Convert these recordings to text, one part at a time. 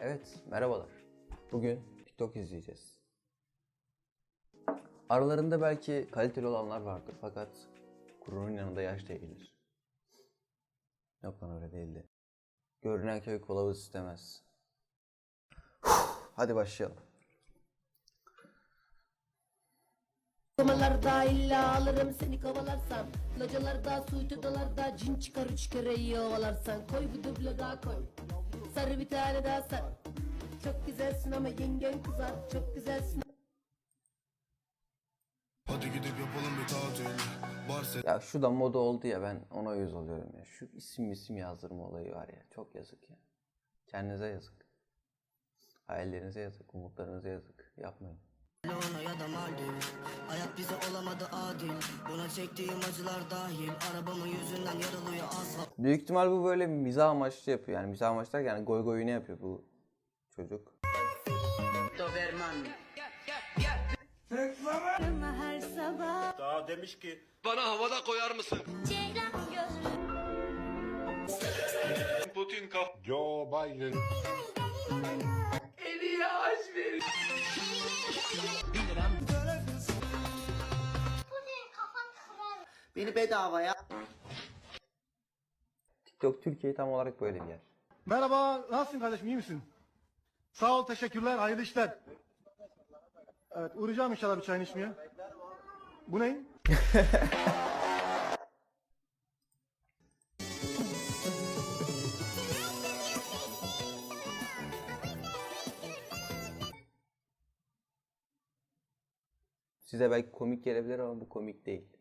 Evet, merhabalar. Bugün TikTok izleyeceğiz. Aralarında belki kaliteli olanlar vardır fakat kurunun yanında yaş değildir. Yok lan öyle değildi. Görünen köy kılavuz istemez. Hadi başlayalım. Komalarda illa alırım seni kovalarsam Localarda, suytudalarda cin çıkar üç kere iyi ovalarsan Koy duble daha koy Sarı bir tane daha sar Çok güzelsin ama yengen kızar Çok güzelsin Hadi gidip yapalım bir tatil Barcelona Ya şu da moda oldu ya ben ona yüz oluyorum ya. Şu isim isim yazdırma olayı var ya. Çok yazık ya. Kendinize yazık. Hayallerinize yazık. Umutlarınıza yazık. Yapmayın. Barcelona ya da Maldiv Hayat bize olamadı adil Buna çektiğim acılar dahil Arabamın yüzünden yarılıyor asfalt Büyük ihtimal bu böyle mizah amaçlı yapıyor. Yani mizah amaçlı derken yani goy goyunu yapıyor bu çocuk. her sabah Daha demiş ki bana havada koyar mısın? Putin kaf... Joe Biden. Beni bedavaya TikTok Türkiye tam olarak böyle bir yer. Merhaba, nasılsın kardeşim, iyi misin? Sağ ol, teşekkürler, hayırlı işler. Evet, uğrayacağım inşallah bir çayını içmeye. Bu ne? Size belki komik gelebilir ama bu komik değil.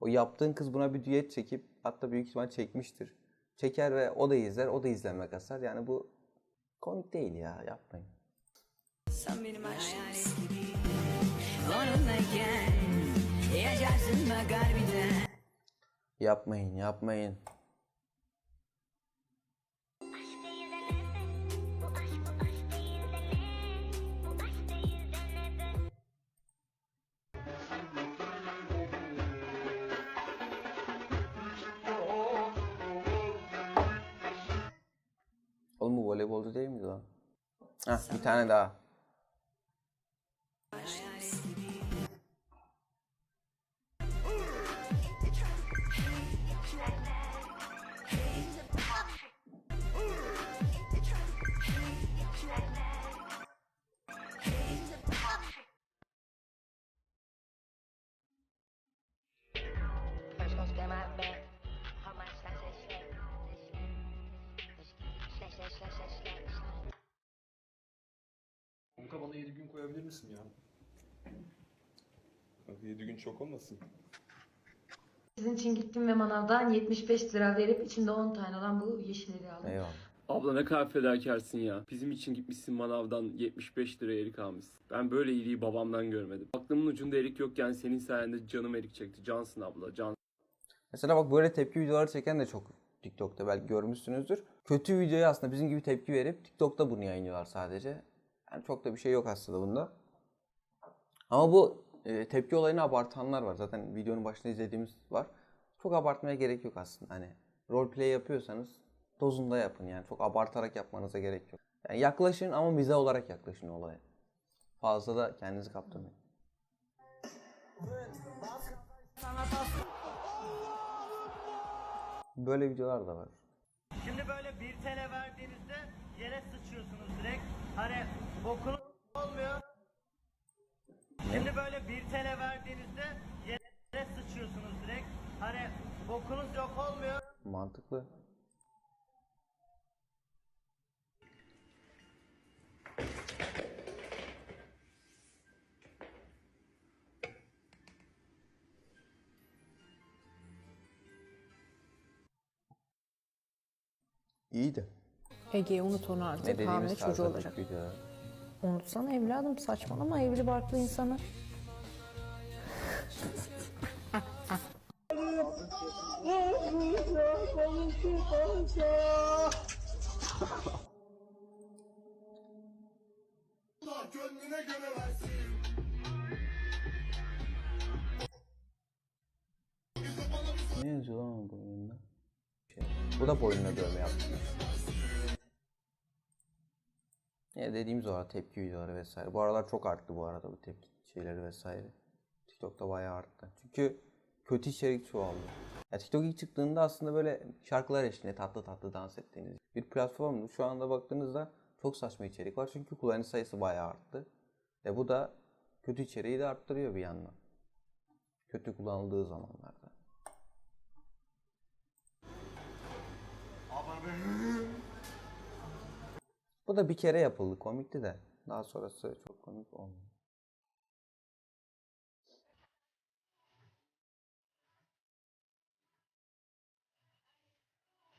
O yaptığın kız buna bir düet çekip hatta büyük ihtimal çekmiştir. Çeker ve o da izler, o da izlenme kasar. Yani bu komik değil ya, yapmayın. Sen benim yaşarsın bak harbiden. Yapmayın, yapmayın. Voleybolcu değil miydi lan? Heh, bir tane daha. Koyabilir misin ya? Kanka 7 gün çok olmasın? Sizin için gittim ve manavdan 75 lira verip içinde 10 tane olan bu yeşilleri aldım. Eyvallah. Abla ne kadar fedakarsın ya. Bizim için gitmişsin manavdan 75 lira erik almışsın. Ben böyle iyiliği babamdan görmedim. Aklımın ucunda erik yokken senin sayende canım erik çekti. Cansın abla, can. Mesela bak böyle tepki videoları çeken de çok TikTok'ta belki görmüşsünüzdür. Kötü videoya aslında bizim gibi tepki verip TikTok'ta bunu yayınlıyorlar sadece. Yani çok da bir şey yok aslında bunda. Ama bu e, tepki olayını abartanlar var. Zaten videonun başında izlediğimiz var. Çok abartmaya gerek yok aslında. Hani roleplay yapıyorsanız dozunda yapın yani. Çok abartarak yapmanıza gerek yok. Yani yaklaşın ama mizah olarak yaklaşın olaya. Fazla da kendinizi kaptırmayın. Böyle videolar da var. Şimdi böyle 1 TL verdiğinizde yere sıçıyorsunuz direkt Hani bokunuz olmuyor Şimdi böyle 1 TL verdiğinizde yere sıçıyorsunuz direkt Hani bokunuz yok olmuyor Mantıklı. İyiydi. Ege unut onu Ne artık. dediğimiz Hamile çocuğu tarzda olacak. videolar. Unutsana evladım saçmalama evli barklı insanı. Gönlüne göre versin Ne yazıyor lan onun boynunda? Şey, bu da boynuna dövme yapmış. Ya dediğimiz o ara tepki videoları vesaire. Bu aralar çok arttı bu arada bu tepki şeyleri vesaire. TikTok'ta bayağı arttı. Çünkü kötü içerik çoğaldı. Ya TikTok ilk çıktığında aslında böyle şarkılar eşliğinde tatlı tatlı dans ettiğiniz bir platformdu. Şu anda baktığınızda çok saçma içerik var çünkü kullanıcı sayısı bayağı arttı. Ve bu da kötü içeriği de arttırıyor bir yandan. Kötü kullanıldığı zamanlarda. Bu da bir kere yapıldı. Komikti de. Daha sonrası çok komik olmadı.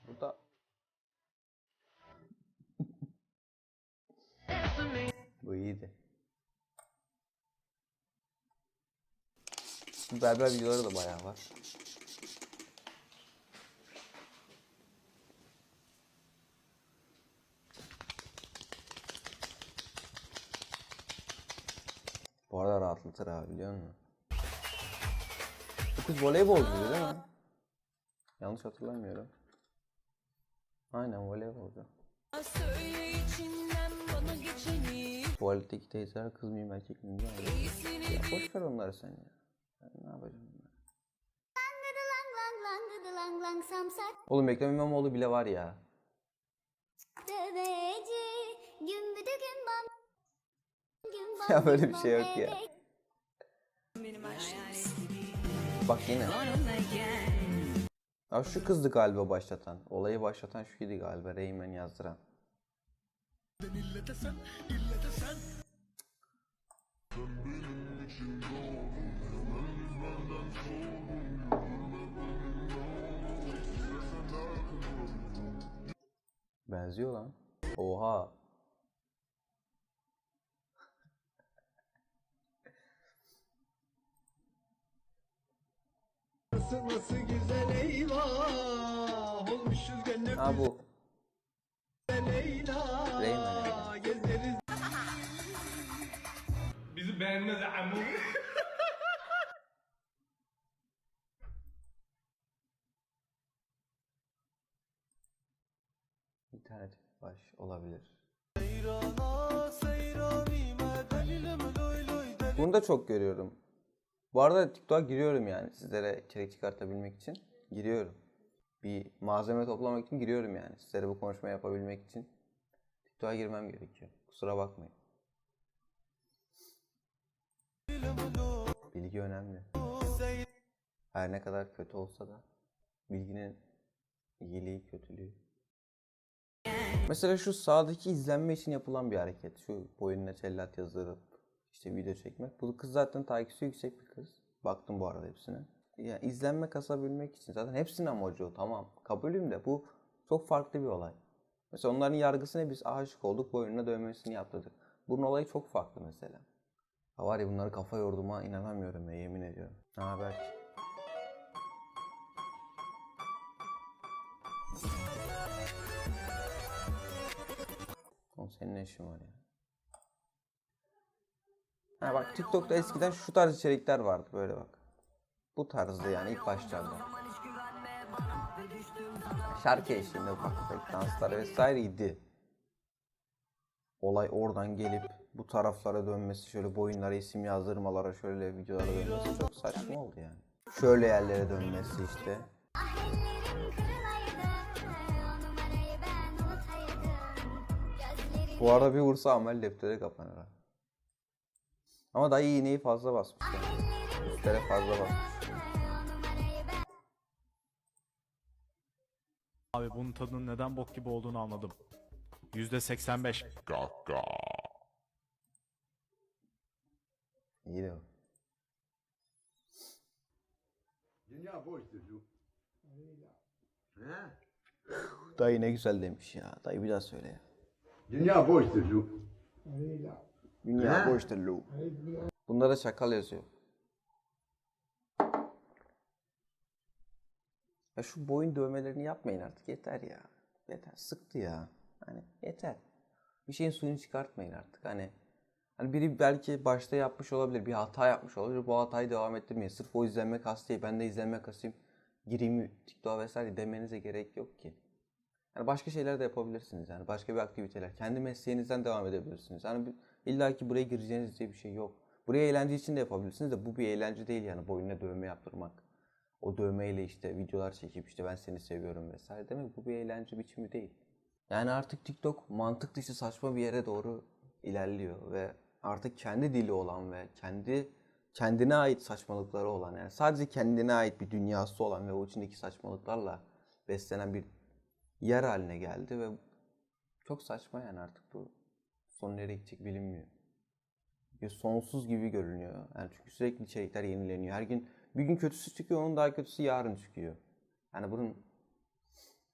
Bu da Bu iyiydi. Berber videoları da bayağı var. Bu arada rahatlatır abi biliyor musun? Bu kız voleybolcuydu değil mi? Yanlış hatırlamıyorum. Aynen voleybolcu. Tuvaletteki teyzeler kız mıyım erkek miyim diye. Ya boş ver onları sen ya. Ben ne yapacağım bunları? Oğlum Ekrem İmamoğlu bile var ya. Ya böyle bir şey yok ya. Bak yine. Ya şu kızdı galiba başlatan. Olayı başlatan şu kedi galiba. Reymen yazdıran. Benziyor lan. Oha. Ha bu. Reymen. Bizi beğenmez amu. İnternet baş olabilir. Bunu da çok görüyorum. Bu arada TikTok'a giriyorum yani sizlere içerik çıkartabilmek için. Giriyorum. Bir malzeme toplamak için giriyorum yani. Sizlere bu konuşmayı yapabilmek için. TikTok'a girmem gerekiyor. Kusura bakmayın. Bilgi önemli. Her ne kadar kötü olsa da bilginin iyiliği, kötülüğü. Mesela şu sağdaki izlenme için yapılan bir hareket. Şu boynuna cellat yazdırıp işte video çekmek. Bu kız zaten takipçisi yüksek bir kız. Baktım bu arada hepsine. Ya izlenme kasabilmek için zaten hepsinin amacı o tamam. Kabulüm de bu çok farklı bir olay. Mesela onların yargısına biz aşık olduk boynuna dövmesini yaptırdık. Bunun olayı çok farklı mesela. Ha var ya bunları kafa yorduğuma inanamıyorum ya yemin ediyorum. Ne haber ki? Oğlum senin ne işin var ya? Ha bak TikTok'ta eskiden şu tarz içerikler vardı böyle bak. Bu tarzdı yani ilk başlarda. Şarkı eşliğinde ufak tefek danslar vesaireydi. Olay oradan gelip bu taraflara dönmesi, şöyle boyunlara isim yazdırmalara, şöyle videolara dönmesi çok saçma oldu yani. Şöyle yerlere dönmesi işte. Bu arada bir vursa amel defteri kapanır. Ama dayı iğneyi fazla basmış yani. Üstlere fazla basmış. Abi bunun tadının neden bok gibi olduğunu anladım. %85. İyi de. Dünya boştur. Dayı ne güzel demiş ya. Dayı bir daha söyle ya. Dünya boştur. Dünya boştur lu. Bunda da çakal yazıyor. Ya şu boyun dövmelerini yapmayın artık yeter ya. Yeter sıktı ya. Hani yeter. Bir şeyin suyunu çıkartmayın artık. Hani hani biri belki başta yapmış olabilir, bir hata yapmış olabilir. Bu hatayı devam ettirmeyin. Sırf o izlenme kastı ben de izlenme kasayım. Gireyim TikTok'a vesaire demenize gerek yok ki. Yani başka şeyler de yapabilirsiniz. Yani başka bir aktiviteler. Kendi mesleğinizden devam edebilirsiniz. Yani bir- illa ki buraya gireceğiniz diye bir şey yok. Buraya eğlence için de yapabilirsiniz de bu bir eğlence değil yani boynuna dövme yaptırmak. O dövmeyle işte videolar çekip işte ben seni seviyorum vesaire demek bu bir eğlence biçimi değil. Yani artık TikTok mantık dışı saçma bir yere doğru ilerliyor ve artık kendi dili olan ve kendi kendine ait saçmalıkları olan yani sadece kendine ait bir dünyası olan ve o içindeki saçmalıklarla beslenen bir yer haline geldi ve çok saçma yani artık bu son nereye gidecek bilinmiyor. Bir sonsuz gibi görünüyor. Yani çünkü sürekli içerikler yenileniyor. Her gün bir gün kötüsü çıkıyor, onun daha kötüsü yarın çıkıyor. Yani bunun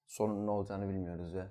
sonun ne olacağını bilmiyoruz ve